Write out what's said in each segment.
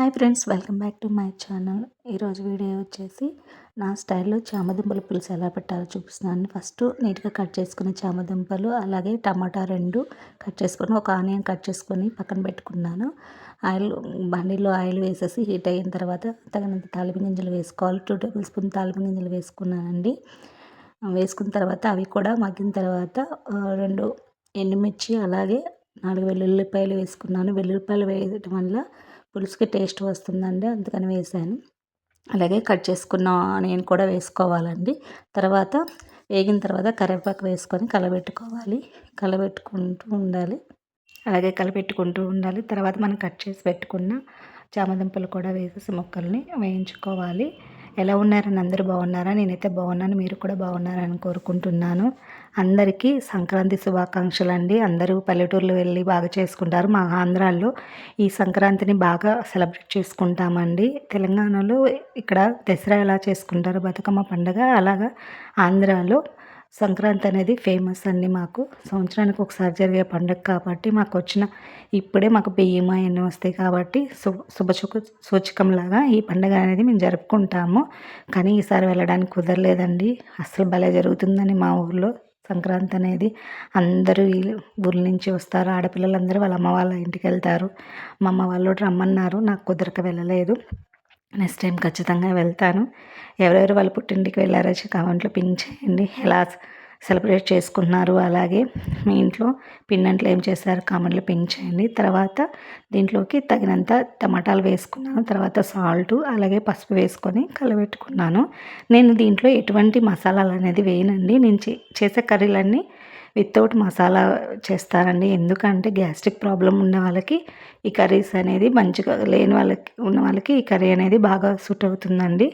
Hi friends welcome back to my channel ఈరోజు video వచ్చేసి నా స్టైల్లో చామదుంపల పులుసు ఎలా పెట్టాలో చూపిస్తున్నాను ఫస్ట్ నీట్గా కట్ చేసుకున్న చామదుంపలు అలాగే టమాటా రెండు కట్ చేసుకొని ఒక ఆనియన్ కట్ చేసుకొని పక్కన పెట్టుకున్నాను ఆయిల్ బండిలో ఆయిల్ వేసేసి హీట్ అయిన తర్వాత తగినంత తాలిపి గింజలు వేసుకోవాలి టూ టేబుల్ స్పూన్ తాలిపి గింజలు వేసుకున్నానండి వేసుకున్న తర్వాత అవి కూడా మగ్గిన తర్వాత రెండు ఎండుమిర్చి అలాగే నాలుగు వెల్లుల్లిపాయలు వేసుకున్నాను వెల్లుల్లిపాయలు వేయటం వల్ల పులుసుకి టేస్ట్ వస్తుందండి అందుకని వేసాను అలాగే కట్ చేసుకున్న ఆనియన్ కూడా వేసుకోవాలండి తర్వాత వేగిన తర్వాత కరివేపాకు వేసుకొని కలబెట్టుకోవాలి కలబెట్టుకుంటూ ఉండాలి అలాగే కలబెట్టుకుంటూ ఉండాలి తర్వాత మనం కట్ చేసి పెట్టుకున్న చామదుంపలు కూడా వేసేసి మొక్కల్ని వేయించుకోవాలి ఎలా ఉన్నారని అందరూ బాగున్నారా నేనైతే బాగున్నాను మీరు కూడా బాగున్నారని కోరుకుంటున్నాను అందరికీ సంక్రాంతి శుభాకాంక్షలు అండి అందరూ పల్లెటూరులో వెళ్ళి బాగా చేసుకుంటారు మా ఆంధ్రాల్లో ఈ సంక్రాంతిని బాగా సెలబ్రేట్ చేసుకుంటామండి తెలంగాణలో ఇక్కడ దసరా ఎలా చేసుకుంటారు బతుకమ్మ పండుగ అలాగా ఆంధ్రాలో సంక్రాంతి అనేది ఫేమస్ అండి మాకు సంవత్సరానికి ఒకసారి జరిగే పండుగ కాబట్టి మాకు వచ్చిన ఇప్పుడే మాకు బియ్యం అవన్నీ వస్తాయి కాబట్టి శుభ శుభ సూచకంలాగా ఈ పండుగ అనేది మేము జరుపుకుంటాము కానీ ఈసారి వెళ్ళడానికి కుదరలేదండి అస్సలు భలే జరుగుతుందని మా ఊర్లో సంక్రాంతి అనేది అందరూ ఊరి నుంచి వస్తారు ఆడపిల్లలందరూ వాళ్ళ అమ్మ వాళ్ళ ఇంటికి వెళ్తారు మా అమ్మ వాళ్ళు రమ్మన్నారు నాకు కుదరక వెళ్ళలేదు నెక్స్ట్ టైం ఖచ్చితంగా వెళ్తాను ఎవరెవరు వాళ్ళు పుట్టింటికి వెళ్ళారో కామెంట్లో పిన్ చేయండి ఎలా సెలబ్రేట్ చేసుకుంటున్నారు అలాగే మీ ఇంట్లో పిన్నంట్లో ఏం చేస్తారు కామన్లు పెంచేయండి తర్వాత దీంట్లోకి తగినంత టమాటాలు వేసుకున్నాను తర్వాత సాల్ట్ అలాగే పసుపు వేసుకొని కలబెట్టుకున్నాను నేను దీంట్లో ఎటువంటి మసాలాలు అనేది వేయనండి నేను చేసే కర్రీలన్నీ వితౌట్ మసాలా చేస్తారండి ఎందుకంటే గ్యాస్ట్రిక్ ప్రాబ్లం ఉన్న వాళ్ళకి ఈ కర్రీస్ అనేది మంచిగా లేని వాళ్ళకి ఉన్న వాళ్ళకి ఈ కర్రీ అనేది బాగా సూట్ అవుతుందండి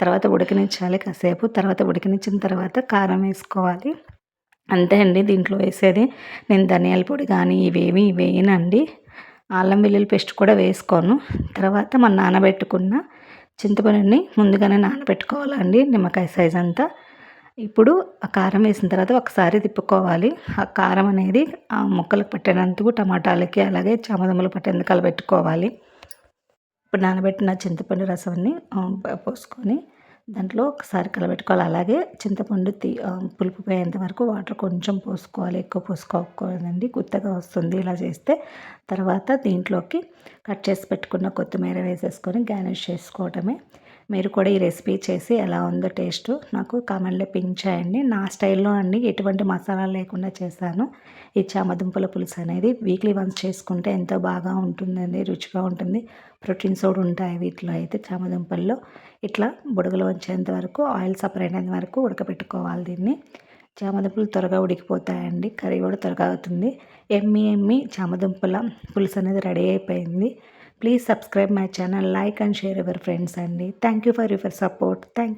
తర్వాత ఉడికినిచ్చాలి కాసేపు తర్వాత ఉడికినిచ్చిన తర్వాత కారం వేసుకోవాలి అంతే అండి దీంట్లో వేసేది నేను ధనియాల పొడి కానీ ఇవేమి వేయనండి అల్లం వెల్లుల్లి పేస్ట్ కూడా వేసుకోను తర్వాత మన నానబెట్టుకున్న చింతపండుని ముందుగానే నానబెట్టుకోవాలండి నిమ్మకాయ సైజ్ అంతా ఇప్పుడు ఆ కారం వేసిన తర్వాత ఒకసారి తిప్పుకోవాలి ఆ కారం అనేది ఆ ముక్కలకు పట్టినందుకు టమాటాలకి అలాగే చామదమ్మలు పట్టేందుకు అలా పెట్టుకోవాలి ఇప్పుడు నానబెట్టిన చింతపండు రసాన్ని పోసుకొని దాంట్లో ఒకసారి కలబెట్టుకోవాలి అలాగే చింతపండు తీ పులుపు పోయేంత వరకు వాటర్ కొంచెం పోసుకోవాలి ఎక్కువ పోసుకోకూడదండి కొత్తగా వస్తుంది ఇలా చేస్తే తర్వాత దీంట్లోకి కట్ చేసి పెట్టుకున్న కొత్తిమీర వేసేసుకొని గ్యానేజ్ చేసుకోవటమే మీరు కూడా ఈ రెసిపీ చేసి ఎలా ఉందో టేస్ట్ నాకు కామెంట్లో పింక్ చేయండి నా స్టైల్లో అండి ఎటువంటి మసాలా లేకుండా చేశాను ఈ చామదుంపల పులుసు అనేది వీక్లీ వన్స్ చేసుకుంటే ఎంతో బాగా ఉంటుందండి రుచిగా ఉంటుంది ప్రోటీన్స్ కూడా ఉంటాయి వీటిలో అయితే చామదుంపల్లో ఇట్లా బుడగలు వచ్చేంత వరకు ఆయిల్ సపరేట్ అయిన వరకు ఉడకబెట్టుకోవాలి దీన్ని చామదుంపలు త్వరగా ఉడికిపోతాయండి కర్రీ కూడా త్వరగా అవుతుంది ఎమ్మి ఎమ్మి చామదుంపల పులుసు అనేది రెడీ అయిపోయింది Please subscribe my channel, like and share your friends, and thank you for your support. Thank you.